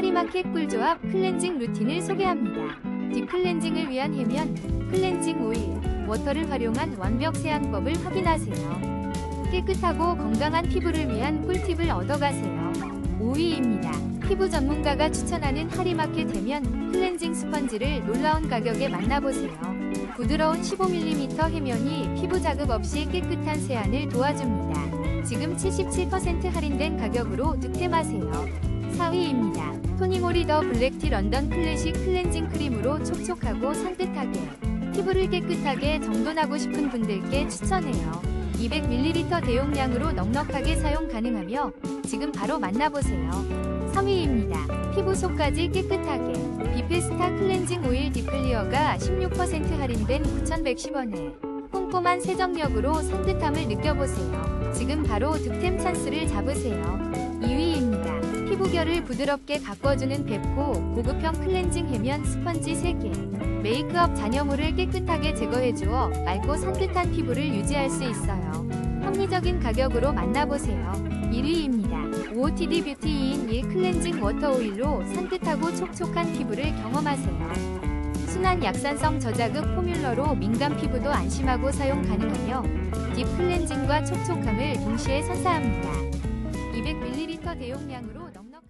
하리마켓 꿀조합 클렌징 루틴을 소개합니다. 딥클렌징을 위한 해면, 클렌징 오일, 워터를 활용한 완벽 세안법을 확인하세요. 깨끗하고 건강한 피부를 위한 꿀팁을 얻어가세요. 5위입니다. 피부 전문가가 추천하는 하리마켓 해면 클렌징 스펀지를 놀라운 가격에 만나보세요. 부드러운 15mm 해면이 피부 자극 없이 깨끗한 세안을 도와줍니다. 지금 77% 할인된 가격으로 득템하세요. 4위입니다. 토니모리 더 블랙티 런던 클래식 클렌징 크림으로 촉촉하고 산뜻하게 피부를 깨끗하게 정돈하고 싶은 분들께 추천해요. 200ml 대용량으로 넉넉하게 사용 가능하며 지금 바로 만나보세요. 3위입니다. 피부 속까지 깨끗하게 비페스타 클렌징 오일 디클리어가 16% 할인된 9,110원에 꼼꼼한 세정력으로 산뜻함을 느껴보세요. 지금 바로 득템 찬스를 잡으세요. 2위입니다. 피부결을 부드럽게 가꿔주는 뵙고 고급형 클렌징 해면 스펀지 3개 메이크업 잔여물을 깨끗하게 제거해주어 맑고 산뜻한 피부를 유지할 수 있어요. 합리적인 가격으로 만나보세요. 1위입니다. OOTD 뷰티 2인 1 클렌징 워터 오일로 산뜻하고 촉촉한 피부를 경험하세요. 순한 약산성 저자극 포뮬러로 민감 피부도 안심하고 사용 가능하며 딥 클렌징과 촉촉함을 동시에 선사합니다. 200ml 대용량으로 넉넉